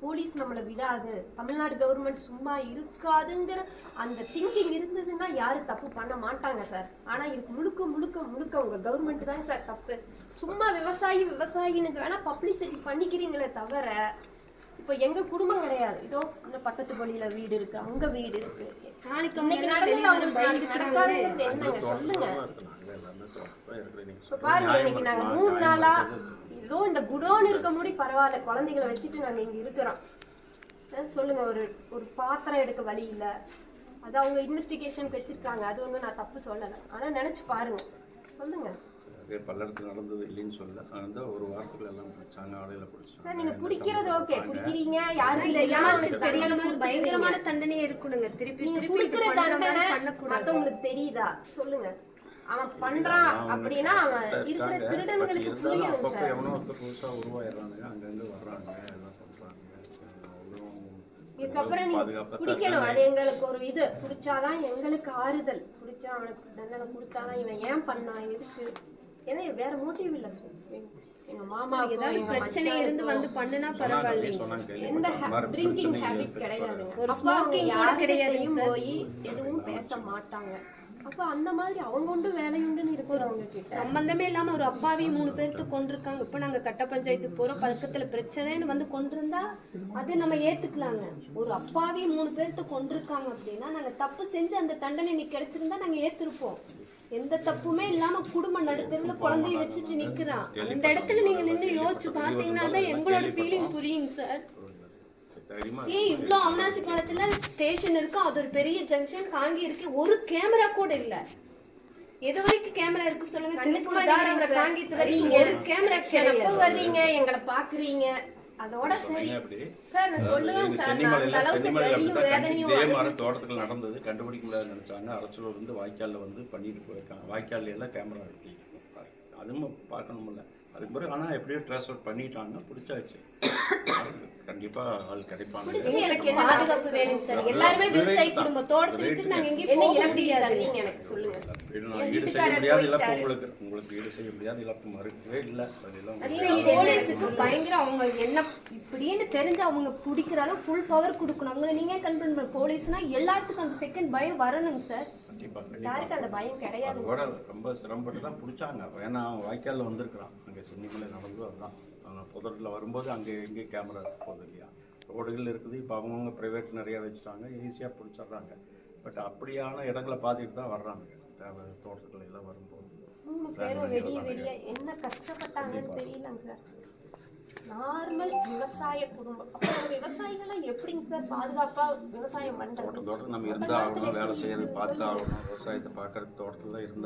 Police நம்மளை விடாது. Tamil Nadu government சும்மா இருக்காதுங்கிற அந்த திங்கிங் இருந்ததுன்னா யாரும் தப்பு பண்ண மாட்டாங்க சார் ஆனா இதுக்கு முழுக்க முழுக்க முழுக்க உங்க கவர்மெண்ட் தான் சார் தப்பு. சும்மா விவசாயி விவசாயின்னு வேணா பப்ளிசிட்டி பண்ணிக்கிறீங்களே தவிர இப்போ எங்க குடும்பம் கிடையாது. இதோ இந்த பக்கத்து பள்ளியில வீடு இருக்கு அங்க வீடு இருக்கு. என்னங்க சொல்லுங்க. நாங்கள் இப்ப பாருங்க இன்னைக்கு நாங்க மட்டும் மூணு நாளா ஏதோ இந்த குடோன் இருக்க முடி பரவாயில்ல குழந்தைகளை வச்சுட்டு நாங்க இங்க இருக்கிறோம். சொல்லுங்க ஒரு ஒரு பாத்திரம் எடுக்க வழி இல்ல. அது அவங்க இன்வெஸ்டிகேஷன் வச்சிருக்காங்க. அது வந்து நான் தப்பு சொல்லல. ஆனா நினைச்சு பாருங்க. சொல்லுங்க. பல்லடத்தில் நடந்தது இல்லைன்னு சொல்லல. அந்த ஒரு வாரத்துக்குள்ள எல்லாம் பிடிச்சாங்க ஆடையில பிடிச்சாங்க சார் நீங்க பிடிக்கிறது ஓகே. பிடிக்கிறீங்க யாருக்கு தெரியாம தெரியாம அவனுக்கு தெரியற மாதிரி பயங்கரமான தண்டனையே இருக்கணுங்க. திருப்பி நீங்க குடுக்கிற தண்டனை பண்ணக்கூடாது. மத்தவங்களுக்கு தெரியுதா? சொல்லுங்க. அவன் பண்றான் அப்படின்னா அவன். இருக்கிற இருந்தாலும் புரியணும் சார். எவனோ ஒருத்தர் புதுசா உருவாயிடுறானுங்க அங்கங்க வர்றாங்க எல்லாம் பண்றாங்க அவ்வளவும் இதுக்கப்புறம் பிடிக்கணும் இருக்காங்க. அது எங்களுக்கு ஒரு இது. பிடிச்சாதான் எங்களுக்கு ஆறுதல். பிடிச்சா அவனுக்கு தண்டனை கொடுத்தாதான் இவன் ஏன் பண்ணான் எதுக்கு? ஏன்னா வேற மோட்டிவ் இல்ல. எங்க- மாமாவுக்கோ ஏதாவது பிரச்சனை இருந்து வந்து பண்ணுனா பரவாயில்லை எந்த ட்ரிங்கிங் ஹேபிட் கிடையாதுங்க ஒரு smoking கூட சார். போய் எதுவும் பேச மாட்டாங்க. அப்ப அந்த மாதிரி அவங்க உண்டு வேலையுண்டுன்னு இருக்கிறவங்க சம்பந்தமே இல்லாம ஒரு அப்பாவி மூணு பேர்த்து கொண்டிருக்காங்க இப்ப நாங்க கட்ட பஞ்சாயத்துக்கு போறோம். பழக்கத்துல பிரச்சனைன்னு வந்து கொண்டிருந்தா அது நம்ம ஏத்துக்கலாங்க. ஒரு அப்பாவி மூணு பேர்த்து கொண்டிருக்காங்க அப்படின்னா நாங்க தப்பு செஞ்சு அந்த தண்டனை நீ கிடைச்சிருந்தா நாங்க ஏத்திருப்போம். எந்த தப்புமே இல்லாம குடும்ப நடுத்தருல குழந்தைய வச்சுட்டு நிக்கிறான் அந்த இடத்துல நீங்க நின்னு யோசிச்சு பாத்தீங்கன்னா தான் எங்களோட ஃபீலிங் புரியுங்க சார் ஏய் இவ்ளோ அவனாசி பாலத்துல ஸ்டேஷன் இருக்கு அது ஒரு பெரிய ஜங்ஷன் காங்கி இருக்கு. ஒரு கேமரா கூட இல்ல. எது வரைக்கும் கேமரா இருக்கு சொல்லுங்க? திருப்பூர் வரைக்கும் ஒரு கேமரா எப்ப கிடையாது. வர்றீங்க? எங்களை பாக்குறீங்க அதோட சரி. சார் நான் சொல்லுவேன் சார் நான் சென்னிமலையில அந்த அளவுக்கு சென்னிமலையில வலியும் அப்படித்தான் வேதனையும் இதே அனுபவி- மாதிரி தோட்டத்துக்குள்ள நடந்தது கண்டுபிடிக்க முடியாது நினைச்சாங்க. அரசூர் வந்து வாய்க்கால்ல வந்து பண்ணிட்டு போயிருக்காங்க. வாய்க்கால்ல எல்லாம் கேமரா வெட்டி அதுவும் பார்க்கணும்ல. அதுக்கு பிறகு ஆனா எப்படியோ ட்ரான்ஸ் அவுட் பண்ணிட்டாங்க பிடிச்சாச்சு. கண்டிப்பா ஆள் கிடைப்பாங்க. பாதுகாப்பு வேணுங்க சார்? எல்லாருமே விவசாயி குடும்பம் தோட்டத்தை விட்டு நாங்க போக முடியாது. தருவீங்க எனக்கு சொல்லுங்க. ஈடு நான் என் ஈடு செய்ய வீட்டுக்காரர் முடியாத இழப்பு போயிட்டாரு. உங்களுக்கு? உங்களுக்கு ஈடு செய்ய முடியாத இழப்பு மறுக்கவே இல்லை. அதெல்லாம் போலீஸுக்கு பயங்கர அவங்க என்ன இப்படின்னு தெரிஞ்சு அவங்க பிடிக்கிற அளவு ஃபுல் பவர் கொடுக்கணும். அவங்கள நீங்க கன்ஃபர்ம் பண்ண போலீஸ்னா எல்லாத்துக்கும் அந்த செகண்ட் பயம் வரணுங்க சார். கண்டிப்பா கண்டிப்பா. யாருக்கு அந்த பயம் கிடையாது. அதோட ரொம்ப சிரமப்பட்டு தான் பிடிச்சாங்க. ஏன்னா அவன் வாய்க்காலில் வந்திருக்கிறான். அங்கே சின்னிமலை நடந்து அதுதான். அவன் புதரில் வரும்போது அங்கே எங்கே கேமரா போகுது இல்லையா? ரோடுகள் இருக்குது. இப்போ அவங்கவுங்க ப்ரைவேட் நிறைய வச்சுட்டாங்க. ஈஸியாக பிடிச்சிடுறாங்க. பட் அப்படியான இடங்களை பார்த்துட்டு தான் வர்றாங்க. தேவை தோட்டத்துல எல்லாம் வரும்போது. என்ன கஷ்டப்பட்டாங்கன்னு தெரியலங்க சார். நார்மல் விவசாய குடும்பம். விவசாயிகளை எப்படிங்க சார் பாதுகாப்பா விவசாயம் பண்றது? தோட்டம் நம்ம இருந்தால் ஆகணும் வேலை செய்யறது பார்த்து ஆகணும். விவசாயத்தை பார்க்கறது தோட்டத்தில் இருந்தால்